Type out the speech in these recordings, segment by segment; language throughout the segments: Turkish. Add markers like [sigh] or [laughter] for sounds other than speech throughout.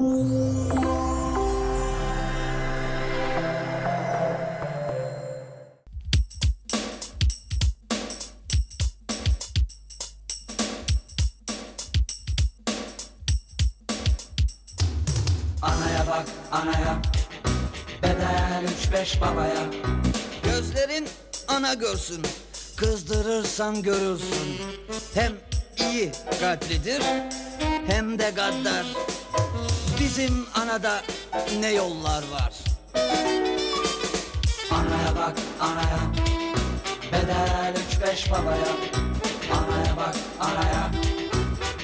Anaya bak anaya. Bedel üç beş babaya. Gözlerin ana görsün. Kızdırırsan görürsün. Hem iyi kalplidir Hem de gaddar Bizim anada ne yollar var? Anaya bak anaya. Bedel üç beş babaya. Anaya bak anaya.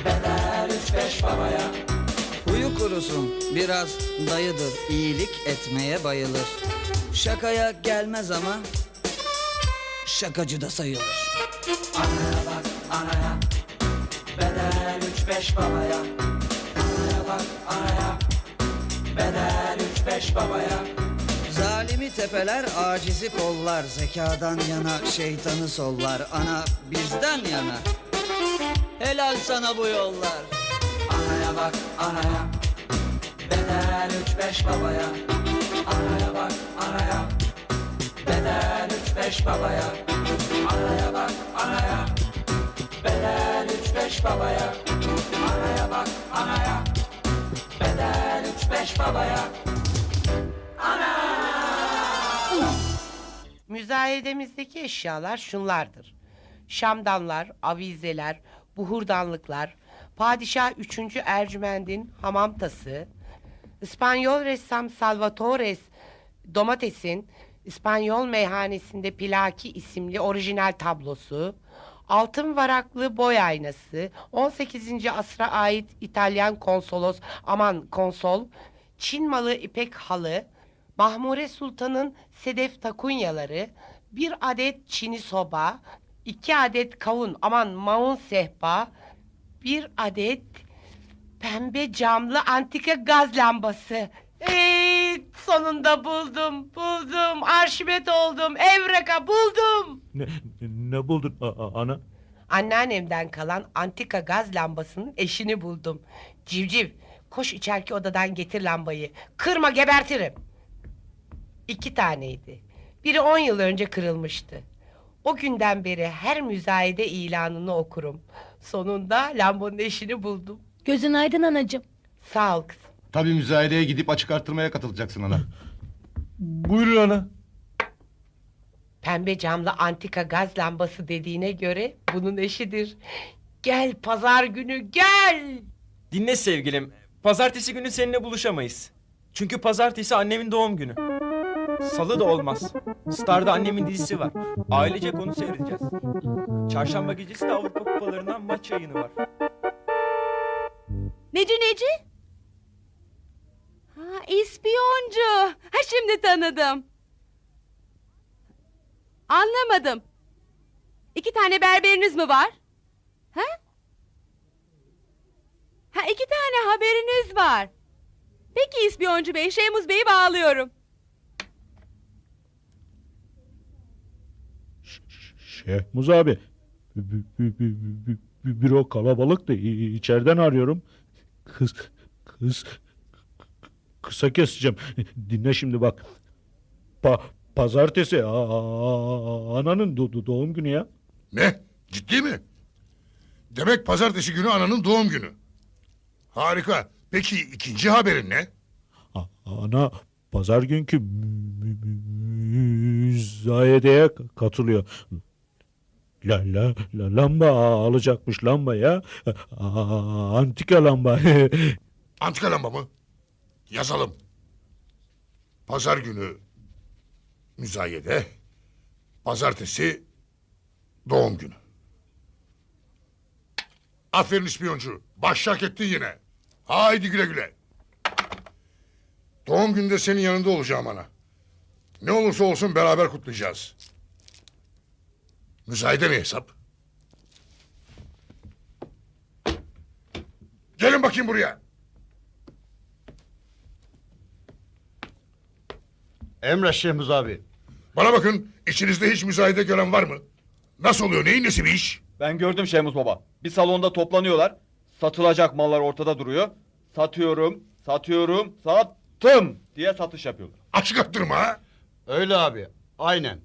Bedel üç beş babaya. Huyu kurusun biraz dayıdır. İyilik etmeye bayılır. Şakaya gelmez ama şakacı da sayılır. Anaya bak anaya. Bedel üç beş babaya bedel üç beş babaya. Zalimi tepeler acizi kollar. Zekadan yana şeytanı sollar. Ana bizden yana. Helal sana bu yollar. Anaya bak anaya. Bedel üç beş babaya. Anaya bak anaya. Bedel üç beş babaya. Anaya bak anaya. Bedel üç beş babaya. Anaya bak anaya beş babaya Müzayedemizdeki eşyalar şunlardır. Şamdanlar, avizeler, buhurdanlıklar, Padişah 3. Ercüment'in hamam tası, İspanyol ressam Salvatores Domates'in İspanyol meyhanesinde Plaki isimli orijinal tablosu, altın varaklı boy aynası, 18. asra ait İtalyan konsolos, aman konsol, Çin malı ipek halı, Mahmure Sultan'ın sedef takunyaları, bir adet çini soba, iki adet kavun aman maun sehpa, bir adet pembe camlı antika gaz lambası. Sonunda buldum, buldum, arşivet oldum, evreka buldum. Ne, ne buldun a- a- ana? Anneannemden kalan antika gaz lambasının eşini buldum. Civciv, koş içeriki odadan getir lambayı. Kırma gebertirim. İki taneydi. Biri on yıl önce kırılmıştı. O günden beri her müzayede ilanını okurum. Sonunda lambanın eşini buldum. Gözün aydın anacığım. Sağ ol kızım. Tabii müzayedeye gidip açık artırmaya katılacaksın ana. Buyurun ana. Pembe camlı antika gaz lambası dediğine göre bunun eşidir. Gel pazar günü gel. Dinle sevgilim. Pazartesi günü seninle buluşamayız. Çünkü pazartesi annemin doğum günü. Salı da olmaz. Star'da annemin dizisi var. Ailecek onu seyredeceğiz. Çarşamba gecesi de Avrupa kupalarından maç yayını var. Neci neci? Ha ispiyoncu. Ha şimdi tanıdım. Anlamadım. İki tane berberiniz mi var? Ha? Ha iki tane haberiniz var. Peki ispiyoncu bey, Şeymuz Bey'i bağlıyorum. Şehmuz abi. Bir, bir, bir, bir, bir, bir o kalabalık da i- içeriden arıyorum. Kız, kız, kısa keseceğim. Dinle şimdi bak. Pa, pazartesi a- a- ananın do- do- doğum günü ya. Ne? Ciddi mi? Demek pazartesi günü ananın doğum günü. Harika. Peki ikinci haberin ne? A- Ana pazar günkü mü- mü- müzayedeye katılıyor. La la la lamba alacakmış lamba ya. A- Antika lamba. [laughs] Antika lamba mı? Yazalım. Pazar günü müzayede. Pazartesi doğum günü. Aferin ispiyoncu. Başak ettin yine. Haydi güle güle. Doğum günde senin yanında olacağım ana. Ne olursa olsun beraber kutlayacağız. Müzayede ne hesap? Gelin bakayım buraya. Emre Şehmuz abi. Bana bakın içinizde hiç müzayede gören var mı? Nasıl oluyor neyin nesi bir iş? Ben gördüm Şehmuz baba. Bir salonda toplanıyorlar. Satılacak mallar ortada duruyor. Satıyorum, satıyorum, sattım diye satış yapıyorlar. Açık arttırma ha. Öyle abi. Aynen.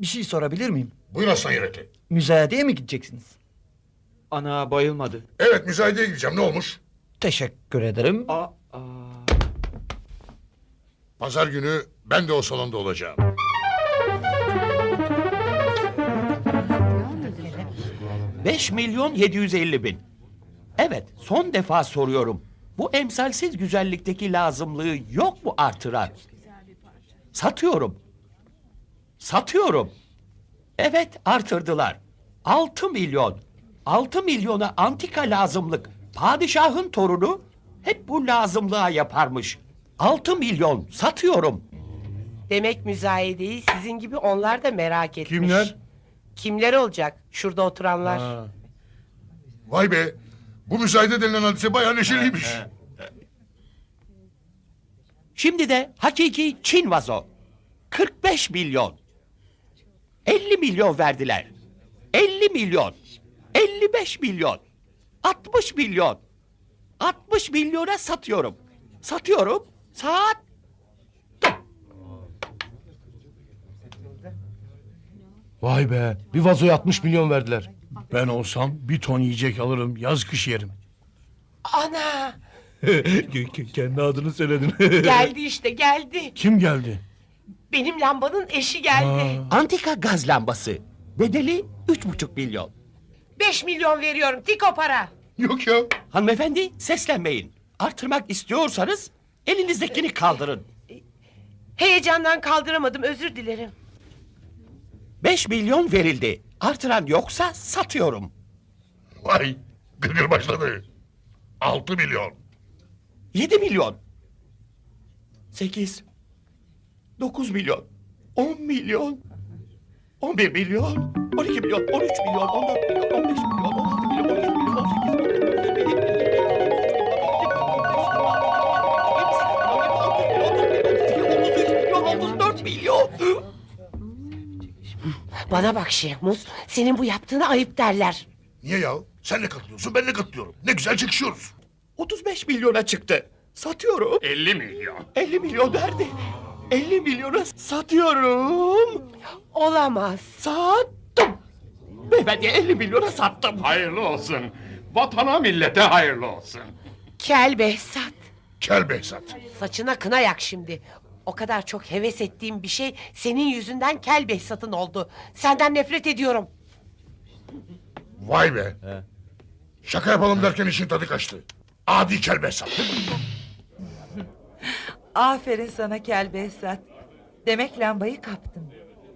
Bir şey sorabilir miyim? Buyur Aslan Yerekli. Müzayedeye mi gideceksiniz? Ana bayılmadı. Evet müzayedeye gideceğim ne olmuş? Teşekkür ederim. Aa, aa. Pazar günü ben de o salonda olacağım. Beş milyon 750 bin. Evet, son defa soruyorum. Bu emsalsiz güzellikteki lazımlığı yok mu artıran? Satıyorum. Satıyorum. Evet, artırdılar. Altı milyon. Altı milyona antika lazımlık. Padişahın torunu hep bu lazımlığa yaparmış. Altı milyon satıyorum. Demek müzayedeyi sizin gibi onlar da merak etmiş. Kimler? Kimler olacak? Şurada oturanlar. Vay be. Bu müzayede denilen hadise bayağı neşeliymiş. Şimdi de hakiki Çin vazo. 45 milyon. 50 milyon verdiler. 50 milyon. 55 milyon. 60 milyon. 60 milyona satıyorum. Satıyorum. Saat. Vay be. Bir vazoya 60 milyon verdiler. Ben olsam bir ton yiyecek alırım. Yaz kış yerim. Ana! [laughs] Kendi adını söyledin. [laughs] Geldi işte geldi. Kim geldi? Benim lambanın eşi geldi. Antika gaz lambası. Bedeli 3,5 milyon. Beş milyon veriyorum. Tiko para. Yok ya. Hanımefendi seslenmeyin. Artırmak istiyorsanız elinizdekini kaldırın. Heyecandan kaldıramadım özür dilerim. 5 milyon verildi. Artıran yoksa satıyorum. Vay. Gırgır başladı. Altı milyon. 7 milyon. 8. 9 milyon. 10 milyon. 11 milyon. 12 milyon. 13 milyon. 14 milyon. 15 milyon. 16 milyon. 17 milyon. 18 milyon. 34 milyon. Bana bak Şehmuz. Senin bu yaptığına ayıp derler. Niye ya? Sen ne katılıyorsun ben ne katılıyorum. Ne güzel çekişiyoruz. 35 milyona çıktı. Satıyorum. 50 milyon. 50 milyon nerede? 50 milyona satıyorum. Olamaz. Sattım. Beyefendi 50 milyona sattım. Hayırlı olsun. Vatana millete hayırlı olsun. Kel Behzat. Kel Behzat. Saçına kına yak şimdi. O kadar çok heves ettiğim bir şey senin yüzünden Kel Behzat'ın oldu. Senden nefret ediyorum. Vay be. Şaka yapalım derken işin tadı kaçtı. Adi Kel Behzat. [laughs] Aferin sana Kel Behzat. Demek lambayı kaptın.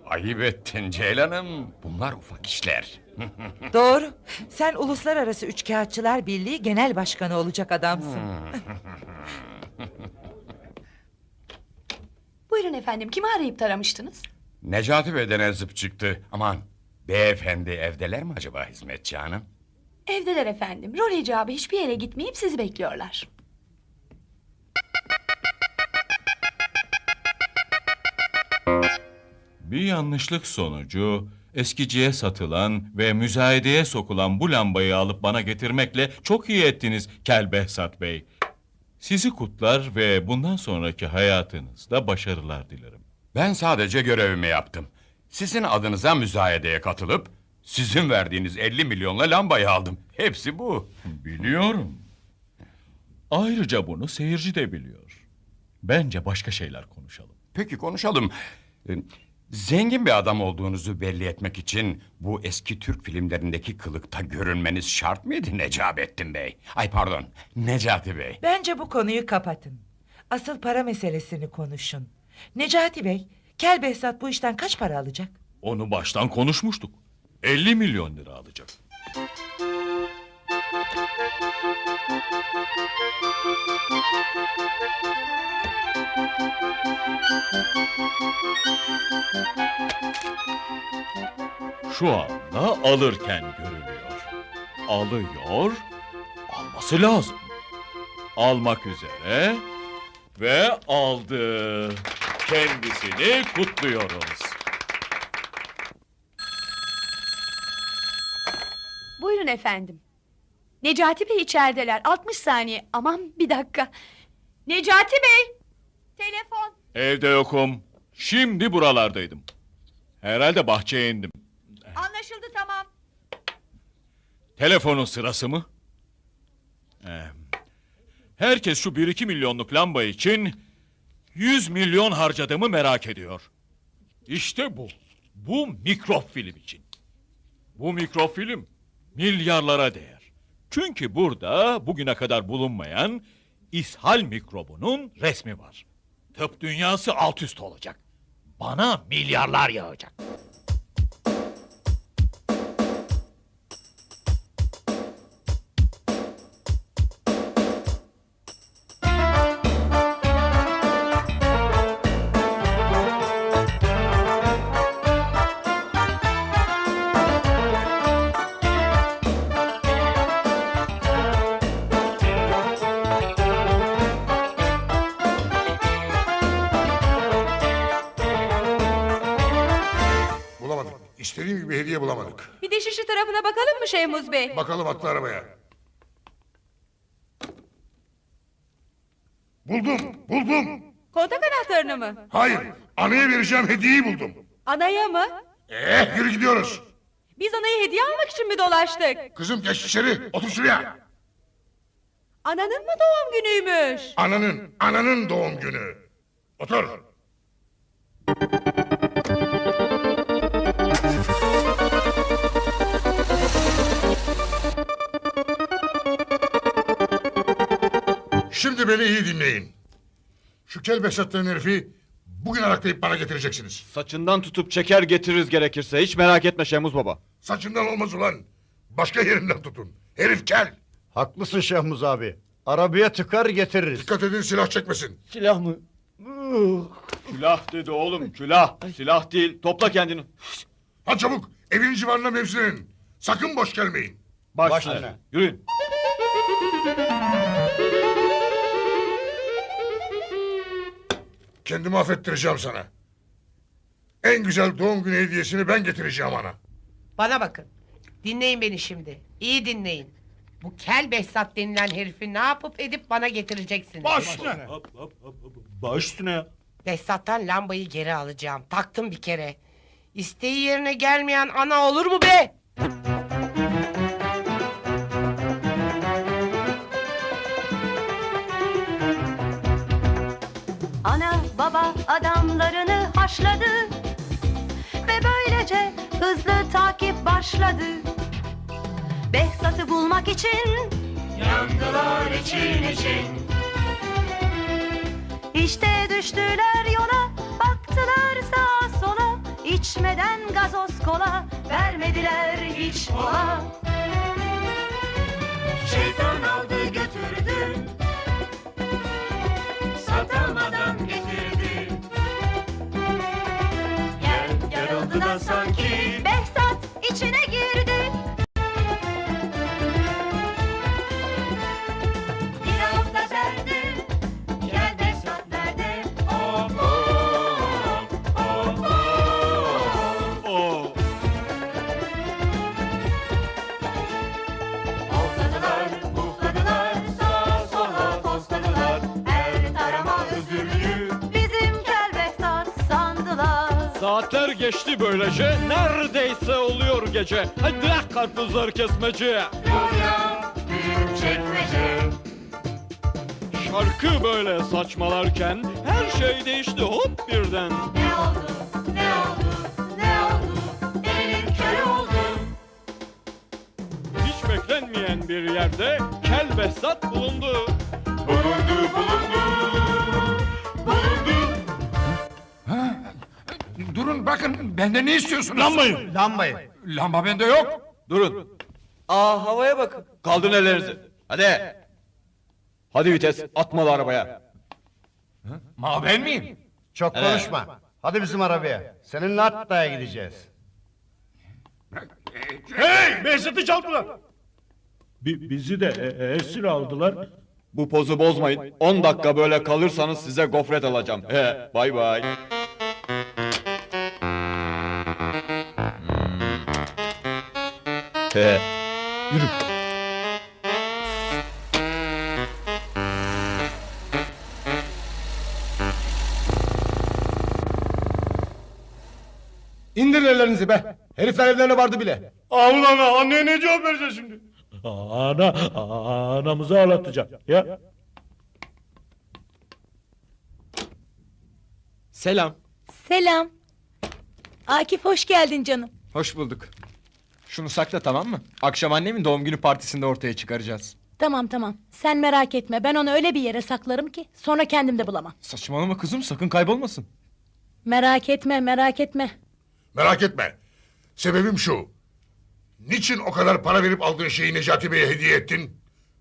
Ayıp ettin Ceylan'ım. Bunlar ufak işler. [laughs] Doğru. Sen Uluslararası Üçkağıtçılar Birliği Genel Başkanı olacak adamsın. [laughs] Buyurun efendim kimi arayıp taramıştınız? Necati Bey'den zıp çıktı. Aman beyefendi evdeler mi acaba hizmetçi hanım? Evdeler efendim. Rol icabı hiçbir yere gitmeyip sizi bekliyorlar. Bir yanlışlık sonucu eskiciye satılan ve müzayedeye sokulan bu lambayı alıp bana getirmekle çok iyi ettiniz Kel Behzat Bey. Sizi kutlar ve bundan sonraki hayatınızda başarılar dilerim. Ben sadece görevimi yaptım. Sizin adınıza müzayedeye katılıp sizin verdiğiniz 50 milyonla lambayı aldım. Hepsi bu. Biliyorum. Ayrıca bunu seyirci de biliyor. Bence başka şeyler konuşalım. Peki konuşalım. Zengin bir adam olduğunuzu belli etmek için bu eski Türk filmlerindeki kılıkta görünmeniz şart mıydı Necabettin Bey? Ay pardon, Necati Bey. Bence bu konuyu kapatın. Asıl para meselesini konuşun. Necati Bey, Kel Behzat bu işten kaç para alacak? Onu baştan konuşmuştuk. 50 milyon lira alacak. Şu anda alırken görülüyor. Alıyor, alması lazım. Almak üzere ve aldı. Kendisini kutluyoruz. Buyurun efendim. Necati Bey içerideler. 60 saniye. Aman bir dakika. Necati Bey! Telefon. Evde yokum. Şimdi buralardaydım. Herhalde bahçeye indim. Anlaşıldı tamam. Telefonun sırası mı? Ee, herkes şu 1-2 milyonluk lamba için 100 milyon harcadığımı merak ediyor. İşte bu. Bu mikrofilm için. Bu mikrofilm milyarlara değer. Çünkü burada bugüne kadar bulunmayan ishal mikrobunun resmi var. Tıp dünyası alt üst olacak. Bana milyarlar yağacak. Mı Şehmuz Bey? Bakalım atlı arabaya. Buldum, buldum. Kontak anahtarını mı? Hayır, anaya vereceğim hediyeyi buldum. Anaya mı? Eh, yürü gidiyoruz. Biz anayı hediye almak için mi dolaştık? Kızım geç içeri, otur şuraya. Ananın mı doğum günüymüş? Ananın, ananın doğum günü. Otur. Şimdi beni iyi dinleyin. Şu kel Behzat'ların herifi bugün araklayıp bana getireceksiniz. Saçından tutup çeker getiririz gerekirse. Hiç merak etme Şemuz Baba. Saçından olmaz ulan. Başka yerinden tutun. Herif kel. Haklısın Şehmuz abi. Arabaya tıkar getiririz. Dikkat edin silah çekmesin. Silah mı? Külah dedi oğlum külah. Silah değil. Topla kendini. Ha çabuk evin civarına mevzilenin. Sakın boş gelmeyin. Baş, Baş üstüne. üstüne. Yürüyün. Kendimi affettireceğim sana. En güzel doğum günü hediyesini ben getireceğim ana. Bana bakın. Dinleyin beni şimdi. İyi dinleyin. Bu kel Behzat denilen herifi ne yapıp edip bana getireceksiniz. üstüne. Baş üstüne ya. Behzat'tan lambayı geri alacağım. Taktım bir kere. İsteği yerine gelmeyen ana olur mu be? Adamlarını haşladı Ve böylece hızlı takip başladı. Behzat'ı bulmak için Yandılar için için. İşte düştüler yola Baktılar sağa sola. İçmeden gazoz kola Vermediler hiç mola Saatler geçti böylece. Neredeyse oluyor gece. Hadi bırak karpuzları kesmeci. Buraya büyük çekmece. Şarkı böyle saçmalarken her şey değişti hop birden. Ne oldu, ne oldu, ne oldu? Elin körü oldu. Hiç beklenmeyen bir yerde Kel Behzat bulundu. Bulundu, bulundu, bulundu. Durun bakın bende ne istiyorsunuz? Lambayı. Lambayı. Lamba bende yok. Durun. Aa havaya bakın. Kaldırın ellerinizi. Hadi. Hadi vites atmalı arabaya. Ma ben miyim? Çok konuşma. Hadi bizim arabaya. Seninle Hatta'ya gideceğiz. Hey! Behzat'ı çaldılar. Bi- bizi de e- esir aldılar. Bu pozu bozmayın. 10 dakika böyle kalırsanız size gofret alacağım. He, bay bay. He. Yürü. İndirin ellerinizi be. Herifler evlerine vardı bile. Allah'ına anneye ne cevap vereceğiz şimdi? Ana, anamızı ağlatacak ya. Selam. Selam. Akif hoş geldin canım. Hoş bulduk. Şunu sakla tamam mı? Akşam annemin doğum günü partisinde ortaya çıkaracağız. Tamam tamam. Sen merak etme. Ben onu öyle bir yere saklarım ki sonra kendim de bulamam. Saçmalama kızım sakın kaybolmasın. Merak etme, merak etme. Merak etme. Sebebim şu. Niçin o kadar para verip aldığın şeyi Necati Bey'e hediye ettin?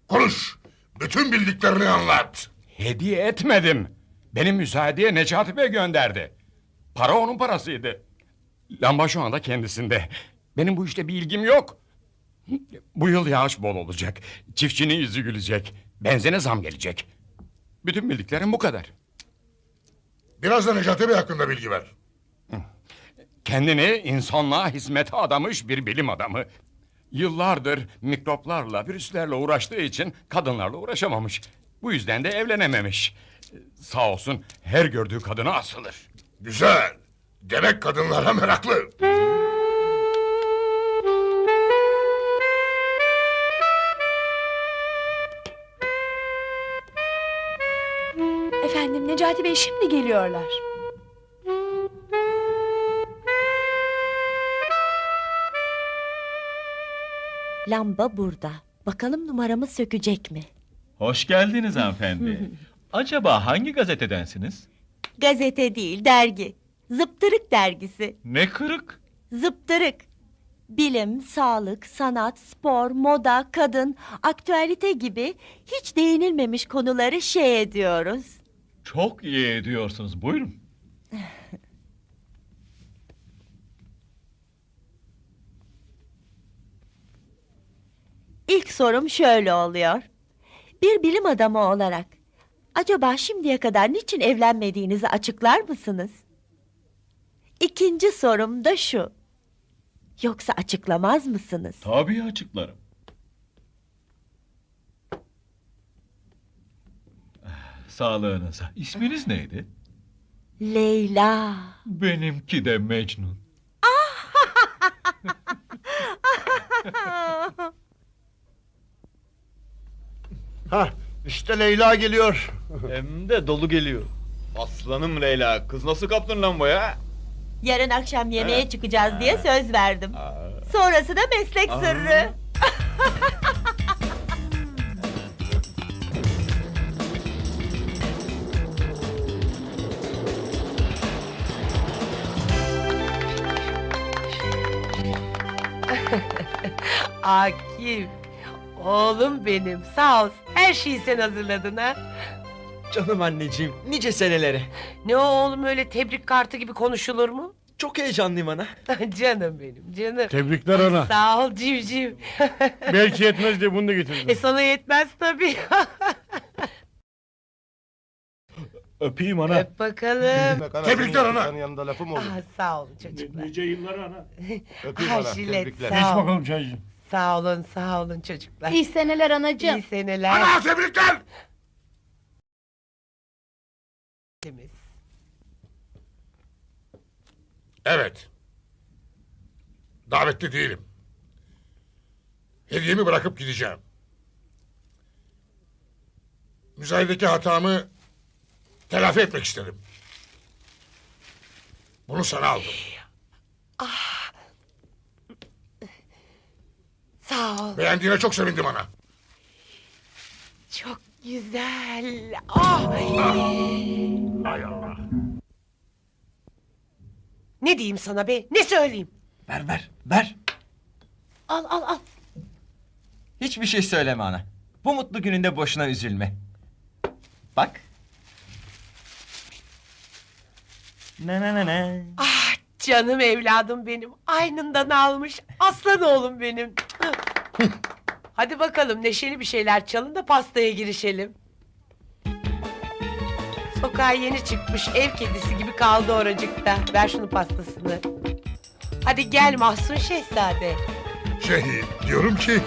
Konuş. Bütün bildiklerini anlat. Hediye etmedim. Benim müsaadeye Necati Bey gönderdi. Para onun parasıydı. Lamba şu anda kendisinde. Benim bu işte bir ilgim yok. Bu yıl yağış bol olacak. Çiftçinin yüzü gülecek. Benzine zam gelecek. Bütün bildiklerim bu kadar. Biraz da Necati Bey hakkında bilgi ver. Kendini insanlığa hizmete adamış bir bilim adamı. Yıllardır mikroplarla, virüslerle uğraştığı için kadınlarla uğraşamamış. Bu yüzden de evlenememiş. Sağ olsun her gördüğü kadına asılır. Güzel. Demek kadınlara meraklı. Necati Bey şimdi geliyorlar. Lamba burada. Bakalım numaramız sökecek mi? Hoş geldiniz hanımefendi. [laughs] Acaba hangi gazetedensiniz? Gazete değil, dergi. Zıptırık dergisi. Ne kırık? Zıptırık. Bilim, sağlık, sanat, spor, moda, kadın, aktüelite gibi hiç değinilmemiş konuları şey ediyoruz. Çok iyi ediyorsunuz. Buyurun. İlk sorum şöyle oluyor. Bir bilim adamı olarak acaba şimdiye kadar niçin evlenmediğinizi açıklar mısınız? İkinci sorum da şu. Yoksa açıklamaz mısınız? Tabii açıklarım. Sağlığınıza. İsminiz neydi? Leyla. Benimki de Mecnun. [laughs] Ha işte Leyla geliyor. [laughs] Hem de dolu geliyor. Aslanım Leyla. Kız nasıl kaptın lambaya? Yarın akşam yemeğe çıkacağız diye söz verdim. Sonrası da meslek sırrı. [laughs] Akif. Oğlum benim sağ ol. Her şeyi sen hazırladın ha. Canım anneciğim nice senelere. Ne o oğlum öyle tebrik kartı gibi konuşulur mu? Çok heyecanlıyım ana. [laughs] canım benim canım. Tebrikler ana. Sağ ol civciv. [laughs] Belki yetmez diye bunu da getirdim. e sana yetmez tabii. [laughs] öpeyim ana. Öp bakalım. Tebrikler ana. yanında lafım Ah, sağ olun çocuklar. Nice yıllar ana. Ah, Jilet, sağ ol. çaycığım. Sağ olun sağ olun çocuklar. İyi seneler anacığım. İyi seneler. Ana tebrikler. Temiz. Evet. Davetli değilim. Hediyemi bırakıp gideceğim. Müzayedeki hatamı telafi etmek istedim. Bunu sana aldım. Sağ ol. Beğendiğine çok sevindim ana. Çok güzel. Ah. Hay Allah. Ne diyeyim sana be? Ne söyleyeyim? Ver ver ver. Al al al. Hiçbir şey söyleme ana. Bu mutlu gününde boşuna üzülme. Bak. Ne ne ne ne. Ah canım evladım benim. Aynından almış. Aslan oğlum benim. Hadi bakalım neşeli bir şeyler çalın da pastaya girişelim. Sokağa yeni çıkmış ev kedisi gibi kaldı oracıkta. Ver şunu pastasını. Hadi gel Mahsun Şehzade. Şey diyorum ki